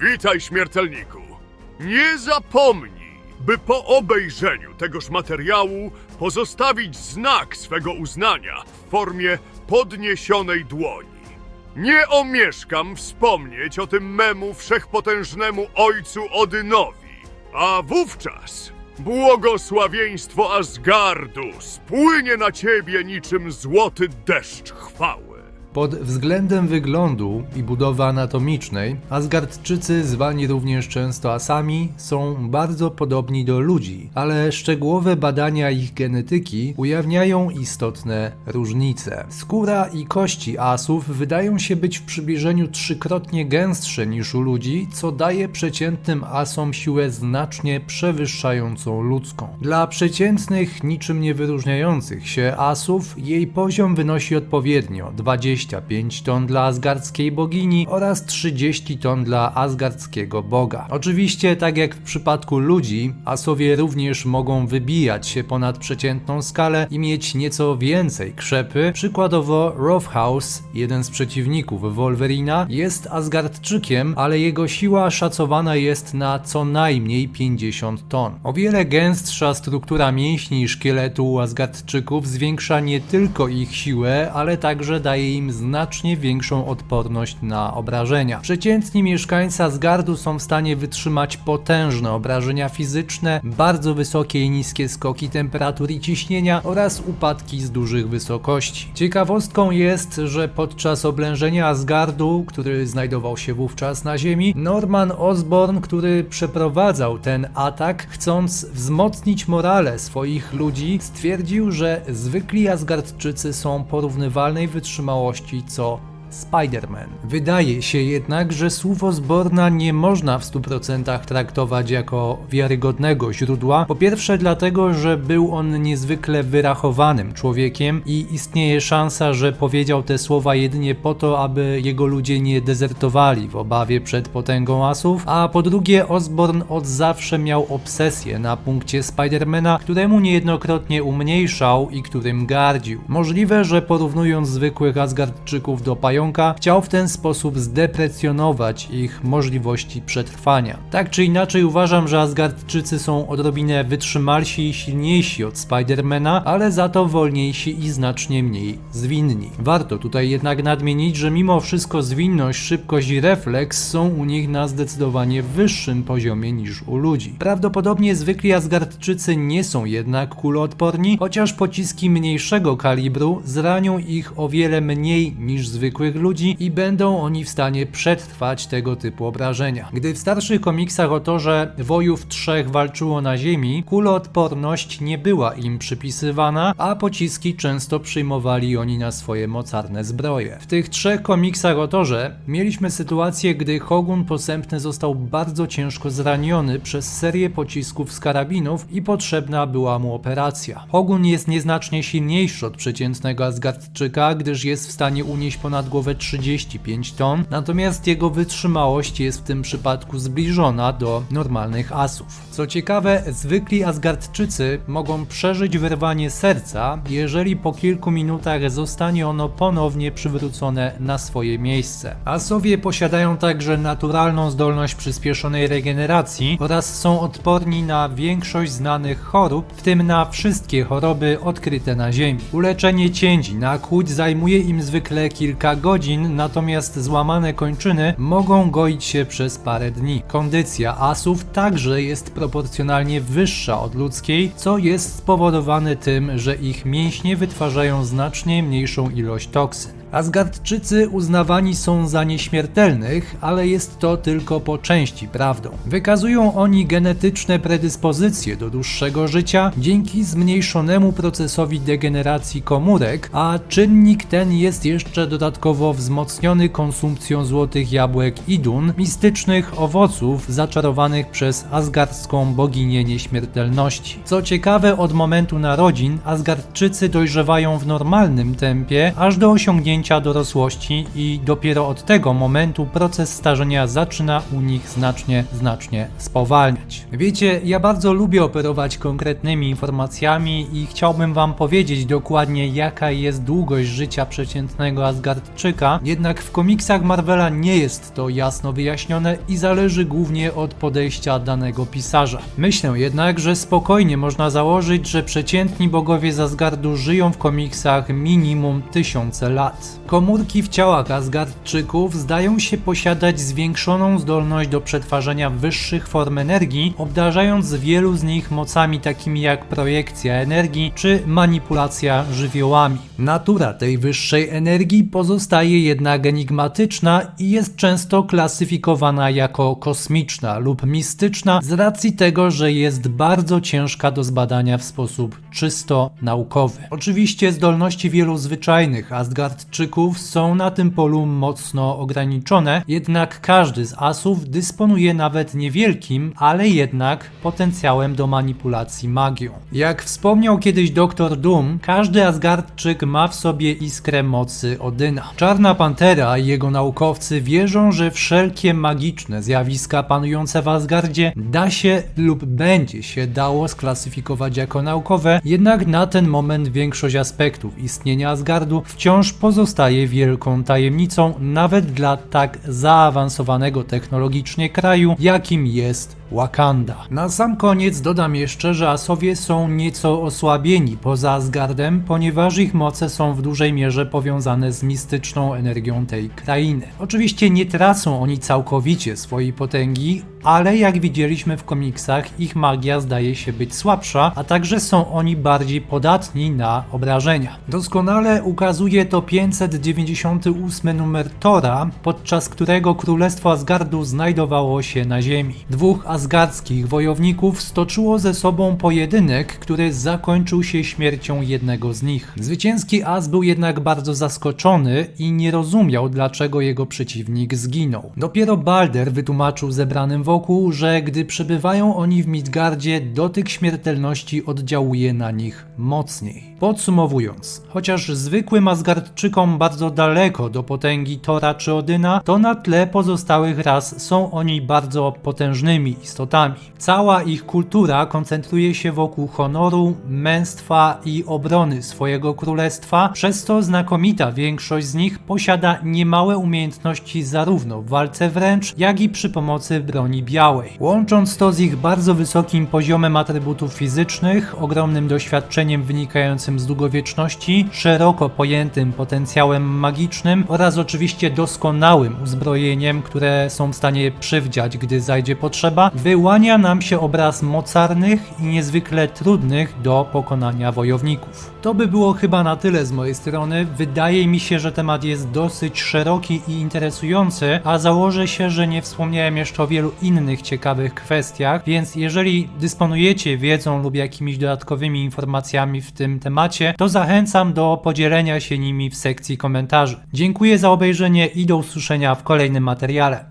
Witaj, śmiertelniku. Nie zapomnij, by po obejrzeniu tegoż materiału pozostawić znak swego uznania w formie podniesionej dłoni. Nie omieszkam wspomnieć o tym memu wszechpotężnemu ojcu Odynowi, a wówczas błogosławieństwo Asgardu spłynie na ciebie niczym złoty deszcz chwały. Pod względem wyglądu i budowy anatomicznej, Asgardczycy, zwani również często asami, są bardzo podobni do ludzi, ale szczegółowe badania ich genetyki ujawniają istotne różnice. Skóra i kości asów wydają się być w przybliżeniu trzykrotnie gęstsze niż u ludzi, co daje przeciętnym asom siłę znacznie przewyższającą ludzką. Dla przeciętnych, niczym nie wyróżniających się asów, jej poziom wynosi odpowiednio 25 ton dla asgardzkiej bogini oraz 30 ton dla asgardzkiego boga. Oczywiście, tak jak w przypadku ludzi, asowie również mogą wybijać się ponad przeciętną skalę i mieć nieco więcej krzepy. Przykładowo Rovhouse, jeden z przeciwników Wolverina, jest Asgardczykiem, ale jego siła szacowana jest na co najmniej 50 ton. O wiele gęstsza struktura mięśni i szkieletu u Asgardczyków zwiększa nie tylko ich siłę, ale także daje im znacznie większą odporność na obrażenia. Przeciętni mieszkańcy Asgardu są w stanie wytrzymać potężne obrażenia fizyczne, bardzo wysokie i niskie skoki temperatury i ciśnienia oraz upadki z dużych wysokości. Ciekawostką jest, że podczas oblężenia Asgardu, który znajdował się wówczas na ziemi, Norman Osborn, który przeprowadzał ten atak, chcąc wzmocnić morale swoich ludzi, stwierdził, że zwykli Asgardczycy są porównywalnej wytrzymałości co Spider-Man. Wydaje się jednak, że słów Osborna nie można w 100% traktować jako wiarygodnego źródła. Po pierwsze dlatego, że był on niezwykle wyrachowanym człowiekiem i istnieje szansa, że powiedział te słowa jedynie po to, aby jego ludzie nie dezertowali w obawie przed potęgą asów, a po drugie Osborn od zawsze miał obsesję na punkcie Spidermana, któremu niejednokrotnie umniejszał i którym gardził. Możliwe, że porównując zwykłych Asgardczyków do pająka, chciał w ten sposób zdeprecjonować ich możliwości przetrwania. Tak czy inaczej uważam, że Asgardczycy są odrobinę wytrzymalsi i silniejsi od Spidermana, ale za to wolniejsi i znacznie mniej zwinni. Warto tutaj jednak nadmienić, że mimo wszystko zwinność, szybkość i refleks są u nich na zdecydowanie wyższym poziomie niż u ludzi. Prawdopodobnie zwykli Asgardczycy nie są jednak kuloodporni, chociaż pociski mniejszego kalibru zranią ich o wiele mniej niż zwykłych ludzi i będą oni w stanie przetrwać tego typu obrażenia. Gdy w starszych komiksach o to, że wojów trzech walczyło na ziemi, kuloodporność nie była im przypisywana, a pociski często przyjmowali oni na swoje mocarne zbroje. W tych trzech komiksach o Torze mieliśmy sytuację, gdy Hogun Posępny został bardzo ciężko zraniony przez serię pocisków z karabinów i potrzebna była mu operacja. Hogun jest nieznacznie silniejszy od przeciętnego Asgardczyka, gdyż jest w stanie unieść ponad głowę 35 ton, natomiast jego wytrzymałość jest w tym przypadku zbliżona do normalnych asów. Co ciekawe, zwykli Asgardczycy mogą przeżyć wyrwanie serca, jeżeli po kilku minutach zostanie ono ponownie przywrócone na swoje miejsce. Asowie posiadają także naturalną zdolność przyspieszonej regeneracji oraz są odporni na większość znanych chorób, w tym na wszystkie choroby odkryte na Ziemi. Uleczenie cięci na kłuć zajmuje im zwykle kilka godzin, natomiast złamane kończyny mogą goić się przez parę dni. Kondycja asów także jest proporcjonalnie wyższa od ludzkiej, co jest spowodowane tym, że ich mięśnie wytwarzają znacznie mniejszą ilość toksyn. Asgardczycy uznawani są za nieśmiertelnych, ale jest to tylko po części prawdą. Wykazują oni genetyczne predyspozycje do dłuższego życia dzięki zmniejszonemu procesowi degeneracji komórek, a czynnik ten jest jeszcze dodatkowo wzmocniony konsumpcją złotych jabłek Idun, mistycznych owoców zaczarowanych przez asgardzką boginię nieśmiertelności. Co ciekawe, od momentu narodzin Asgardczycy dojrzewają w normalnym tempie, aż do osiągnięcia osiągnięcia dorosłości i dopiero od tego momentu proces starzenia zaczyna u nich znacznie, znacznie spowalniać. Wiecie, ja bardzo lubię operować konkretnymi informacjami i chciałbym wam powiedzieć dokładnie jaka jest długość życia przeciętnego Asgardczyka, jednak w komiksach Marvela nie jest to jasno wyjaśnione i zależy głównie od podejścia danego pisarza. Myślę jednak, że spokojnie można założyć, że przeciętni bogowie z Asgardu żyją w komiksach minimum tysiące lat. Komórki w ciałach Asgardczyków zdają się posiadać zwiększoną zdolność do przetwarzania wyższych form energii, obdarzając wielu z nich mocami takimi jak projekcja energii czy manipulacja żywiołami. Natura tej wyższej energii pozostaje jednak enigmatyczna i jest często klasyfikowana jako kosmiczna lub mistyczna z racji tego, że jest bardzo ciężka do zbadania w sposób czysto naukowy. Oczywiście zdolności wielu zwyczajnych Asgardczyków są na tym polu mocno ograniczone, jednak każdy z asów dysponuje nawet niewielkim, ale jednak potencjałem do manipulacji magią. Jak wspomniał kiedyś dr Doom, każdy Asgardczyk ma w sobie iskrę mocy Odyna. Czarna Pantera i jego naukowcy wierzą, że wszelkie magiczne zjawiska panujące w Asgardzie da się lub będzie się dało sklasyfikować jako naukowe, jednak na ten moment większość aspektów istnienia Asgardu wciąż pozostaje wielką tajemnicą, nawet dla tak zaawansowanego technologicznie kraju, jakim jest Wakanda. Na sam koniec dodam jeszcze, że Asowie są nieco osłabieni poza Asgardem, ponieważ ich moce są w dużej mierze powiązane z mistyczną energią tej krainy. Oczywiście nie tracą oni całkowicie swojej potęgi, ale jak widzieliśmy w komiksach, ich magia zdaje się być słabsza, a także są oni bardziej podatni na obrażenia. Doskonale ukazuje to 598 numer Tora, podczas którego Królestwo Asgardu znajdowało się na ziemi. Dwóch asgardzkich wojowników stoczyło ze sobą pojedynek, który zakończył się śmiercią jednego z nich. Zwycięski As był jednak bardzo zaskoczony i nie rozumiał, dlaczego jego przeciwnik zginął. Dopiero Balder wytłumaczył zebranym wokół, że gdy przebywają oni w Midgardzie, dotyk śmiertelności oddziałuje na nich mocniej. Podsumowując, chociaż zwykłym Asgardczykom bardzo daleko do potęgi Tora czy Odyna, to na tle pozostałych ras są oni bardzo potężnymi istotami. Cała ich kultura koncentruje się wokół honoru, męstwa i obrony swojego królestwa, przez co znakomita większość z nich posiada niemałe umiejętności zarówno w walce wręcz, jak i przy pomocy broni białej. Łącząc to z ich bardzo wysokim poziomem atrybutów fizycznych, ogromnym doświadczeniem wynikającym z długowieczności, szeroko pojętym potencjałem magicznym oraz oczywiście doskonałym uzbrojeniem, które są w stanie przywdziać, gdy zajdzie potrzeba, wyłania nam się obraz mocarnych i niezwykle trudnych do pokonania wojowników. To by było chyba na tyle z mojej strony. Wydaje mi się, że temat jest dosyć szeroki i interesujący, a założę się, że nie wspomniałem jeszcze o wielu innych ciekawych kwestiach, więc jeżeli dysponujecie wiedzą lub jakimiś dodatkowymi informacjami w tym temacie, to zachęcam do podzielenia się nimi w sekcji komentarzy. Dziękuję za obejrzenie i do usłyszenia w kolejnym materiale.